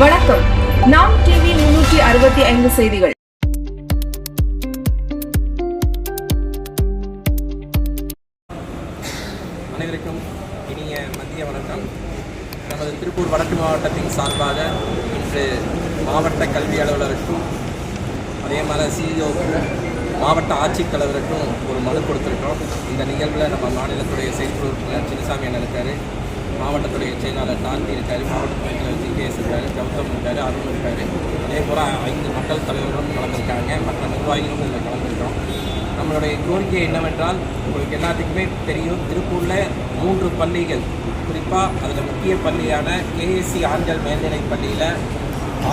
வணக்கம். நாம் டிவி முன்னூற்றி அறுபத்தி ஐந்து செய்திகள். அனைவருக்கும் இனிய மதிய வணக்கம். நமது திருப்பூர் வடக்கு மாவட்டத்தின் சார்பாக இன்று மாவட்ட கல்வி அலுவலருக்கும் அதே மாதிரி சிஇஓக்கும் மாவட்ட ஆட்சித்தலைவருக்கும் ஒரு மனு கொடுத்துருக்கோம் இந்த நிகழ்வில் நம்ம மாநிலத்துடைய செயற்குழு உறுப்பினர் சின்னசாமி அண்ணன் இருக்காரு. மாவட்டத்துடைய செயலாளர் காந்தி இருக்கார் மாவட்டத்துடைய தலைவர் ஜிகேஎஸ் இருக்கார் கௌதம் இருக்கார் அருண் இருக்கார். அதே போல் ஐந்து மக்கள் தலைவர்களும் கலந்துருக்காங்க. மற்ற நிர்வாகிகளும் இதில் கலந்துருக்கோம் நம்மளுடைய கோரிக்கை என்னவென்றால் உங்களுக்கு எல்லாத்துக்குமே தெரியும் திருப்பூரில் மூன்று பள்ளிகள். குறிப்பாக அதில் முக்கிய பள்ளியான கேஎஸ்சி ஆண்கள் மேல்நிலைப் பள்ளியில்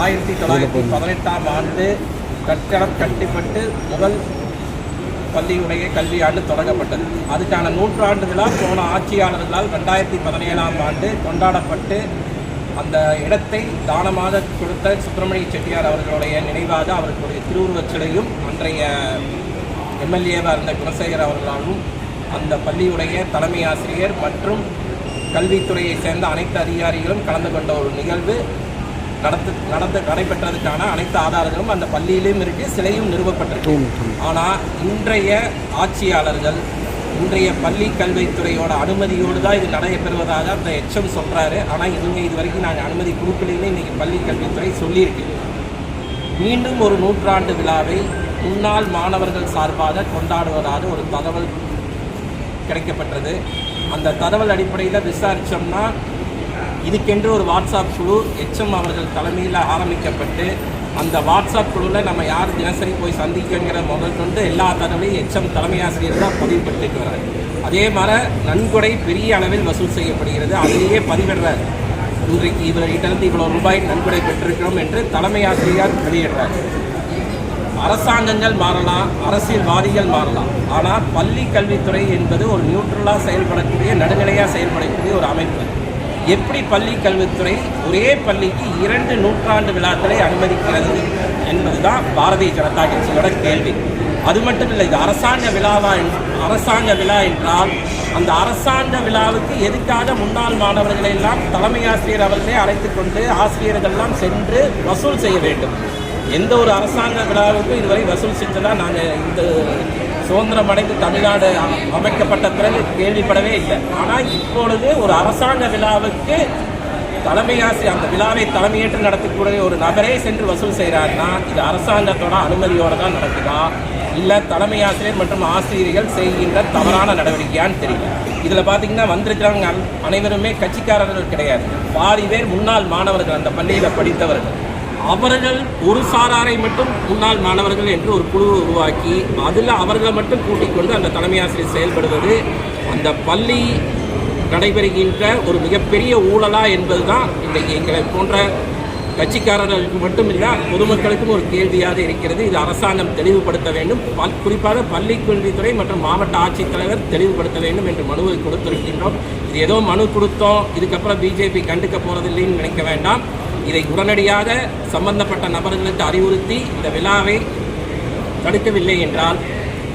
ஆயிரத்தி தொள்ளாயிரத்தி பதினெட்டாம் ஆண்டு கட்டடம் கட்டிப்பட்டு முதல் பள்ளியுடைய கல்வியாண்டு தொடங்கப்பட்டது. அதுக்கான நூற்றாண்டு விழா போன ஆட்சியாளர்களால் ரெண்டாயிரத்தி பதினேழாம் ஆண்டு கொண்டாடப்பட்டு அந்த இடத்தை தானமாக கொடுத்த சுப்பிரமணிய செட்டியார் அவர்களுடைய நினைவாக அவர்களுடைய திருவுருவச் சிலையும் அன்றைய எம்எல்ஏவாக இருந்த குணசேகர் அவர்களாலும் அந்த பள்ளியுடைய தலைமை ஆசிரியர் மற்றும் கல்வித்துறையை சேர்ந்த அனைத்து அதிகாரிகளும் கலந்து கொண்ட ஒரு நிகழ்வு. நடத்து நடந்து நடைபெற்றதுக்கான அனைத்து ஆதாரங்களும் அந்த பள்ளியிலும் இருக்கு சிலையும் நிறுவப்பட்டிருக்கு. ஆனால் இன்றைய ஆட்சியாளர்கள் இன்றைய பள்ளி கல்வித்துறையோட அனுமதியோடு தான் இது நடைபெறுவதாக அந்த எச்சம் சொல்கிறாரு ஆனால் இதுவுமே இது வரைக்கும் நாங்கள் அனுமதி கொடுக்கலன்னு இன்றைக்கி பள்ளி கல்வித்துறை சொல்லியிருக்கு. மீண்டும் ஒரு நூற்றாண்டு விழாவை முன்னாள் மாணவர்கள் சார்பாக கொண்டாடுவதாக ஒரு தகவல் கிடைக்கப்பட்டது. அந்த தகவல் அடிப்படையில் விசாரித்தோம்னா இதுக்கென்று ஒரு வாட்ஸ்அப் குழு எச்எம் அவர்கள் தலைமையில் ஆரம்பிக்கப்பட்டு அந்த வாட்ஸ்அப் குழுவில் நம்ம யார் தினசரி போய் சந்திக்கங்கிற முதல் கொண்டு எல்லா தகவலையும் எச்எம் தலைமை ஆசிரியர் தான் பதிவுபடுத்திட்டு வர்றாரு. அதே மாதிரி நன்கொடை பெரிய அளவில் வசூல் செய்யப்படுகிறது. அதிலேயே பதிவிடுறார். இன்றைக்கு இவர்கிட்டருந்து இவ்வளோ ரூபாய் நன்கொடை பெற்றிருக்கிறோம் என்று தலைமை ஆசிரியர் வெளியிடுறார். அரசாங்கங்கள் மாறலாம் அரசியல்வாதிகள் மாறலாம். ஆனால் பள்ளி கல்வித்துறை என்பது ஒரு நியூட்ரலாக செயல்படக்கூடிய நடுநிலையாக செயல்படக்கூடிய ஒரு அமைப்பு. எப்படி பள்ளி கல்வித்துறை ஒரே பள்ளிக்கு இரண்டு நூற்றாண்டு விழாக்களை அனுமதிக்கிறது என்பதுதான் பாரதிய ஜனதா கட்சியோட கேள்வி. அது மட்டும் இல்லை இது அரசாங்க விழாவா என்- அரசாங்க விழா என்றால் அந்த அரசாங்க விழாவுக்கு எதுக்காக முன்னாள் மாணவர்களை எல்லாம் தலைமை ஆசிரியர் அவர்களே அழைத்து கொண்டு ஆசிரியர்கள்லாம் சென்று வசூல் செய்ய வேண்டும்? எந்த ஒரு அரசாங்க விழாவுக்கும் இதுவரை வசூல் செஞ்சதாக நாங்கள் இந்த சுதந்திரம் அடைந்து தமிழ்நாடு அமைக்கப்பட்ட பிறகு கேள்விப்படவே இல்லை. ஆனால் இப்பொழுது ஒரு அரசாங்க விழாவுக்கு தலைமை ஆசிரியர் அந்த விழாவை தலைமையேற்று நடத்தக்கூடிய ஒரு நபரே சென்று வசூல் செய்கிறாருன்னா இது அரசாங்கத்தோட அனுமதியோடு தான் நடக்குதா? இல்லை தலைமை ஆசிரியர் மற்றும் ஆசிரியர்கள் செய்கின்ற தவறான நடவடிக்கையான்னு தெரியல. இதில் பார்த்தீங்கன்னா வந்திருக்கிறவங்க அனைவருமே கட்சிக்காரர்கள் கிடையாது. பாதி பேர் முன்னாள் மாணவர்கள் அந்த பள்ளியில் படித்தவர்கள். அவர்கள் ஒரு சாராரை மட்டும் முன்னாள் மாணவர்கள் என்று ஒரு குழு உருவாக்கி அதில் அவர்களை மட்டும் கூட்டிக் கொண்டு அந்த தலைமை ஆசிரியர் செயல்படுவது அந்த பள்ளி நடைபெறுகின்ற ஒரு மிகப்பெரிய ஊழலா என்பதுதான் இன்றைக்கு எங்களை போன்ற கட்சிக்காரர்களுக்கு மட்டும் இல்லை பொதுமக்களுக்கும் ஒரு கேள்வியாக இருக்கிறது. இது அரசாங்கம் தெளிவுபடுத்த வேண்டும். பல் குறிப்பாக பள்ளி கல்வித்துறை மற்றும் மாவட்ட ஆட்சித்தலைவர் தெளிவுபடுத்த வேண்டும் என்று மனுவை கொடுத்திருக்கின்றோம். இது ஏதோ மனு கொடுத்தோம் இதுக்கப்புறம் பிஜேபி கண்டுக்க போகிறதில்லைன்னு நினைக்க வேண்டாம். இதை உடனடியாக சம்பந்தப்பட்ட நபர்களுக்கு அறிவுறுத்தி இந்த விழாவை தடுக்கவில்லை என்றால்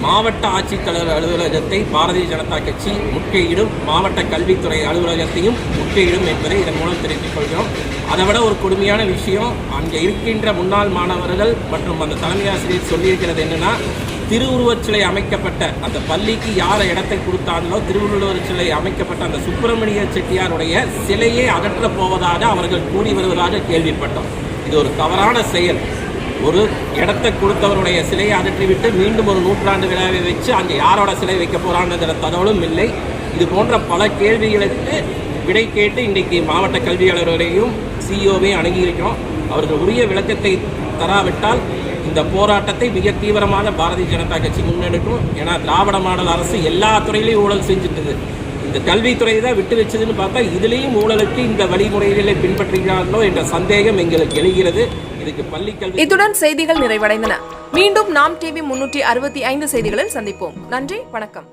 மாவட்ட ஆட்சித்தலைவர் அலுவலகத்தை பாரதிய ஜனதா கட்சி முற்றுகையிடும் மாவட்ட கல்வித்துறை அலுவலகத்தையும் முற்றுகையிடும் என்பதை இதன் மூலம் தெரிவித்துக் கொள்கிறோம். அதை விட ஒரு கொடுமையான விஷயம் அங்கே இருக்கின்ற முன்னாள் மாணவர்கள் மற்றும் அந்த தலைமை ஆசிரியர் சொல்லியிருக்கிறது என்னென்னா திருவுருவச் சிலை அமைக்கப்பட்ட அந்த பள்ளிக்கு யார் இடத்தை கொடுத்தாங்களோ திருவுருவச் சிலை அமைக்கப்பட்ட அந்த சுப்பிரமணிய செட்டியாருடைய சிலையை அகற்றப் போவதாக அவர்கள் கூறி வருவதாக கேள்விப்பட்டோம். இது ஒரு தவறான செயல். ஒரு இடத்தை கொடுத்தவருடைய சிலையை அகற்றிவிட்டு மீண்டும் ஒரு நூற்றாண்டு விழாவை வச்சு அங்கே யாரோட சிலை வைக்க போறாங்கிற தகவலும் இல்லை. இது போன்ற பல கேள்விகளுக்கு விடை கேட்டு இன்றைக்கு மாவட்ட கல்வியாளர்களையும் சிஇஓவையும் அணுகியிருக்கிறோம். அவர்கள் உரிய விளக்கத்தை தராவிட்டால் இந்த போராட்டத்தை மிக தீவிரமாக பாரதிய ஜனதா கட்சி முன்னெடுக்கும். ஏன்னா திராவிட மாடல் அரசு எல்லா துறையிலையும் ஊழல் செஞ்சுட்டுது. இந்த கல்வித்துறை தான் விட்டு வச்சதுன்னு பார்த்தா இதுலேயும் ஊழலுக்கு இந்த வழிமுறைகளை பின்பற்றுகிறார்களோ என்ற சந்தேகம் எங்களுக்கு எழுகிறது. இதுக்கு பள்ளி கல்வி இத்துடன் செய்திகள் நிறைவடைந்தன. மீண்டும் நாம் டிவி முன்னூற்றி அறுபத்தி ஐந்து செய்திகளில் சந்திப்போம். நன்றி வணக்கம்.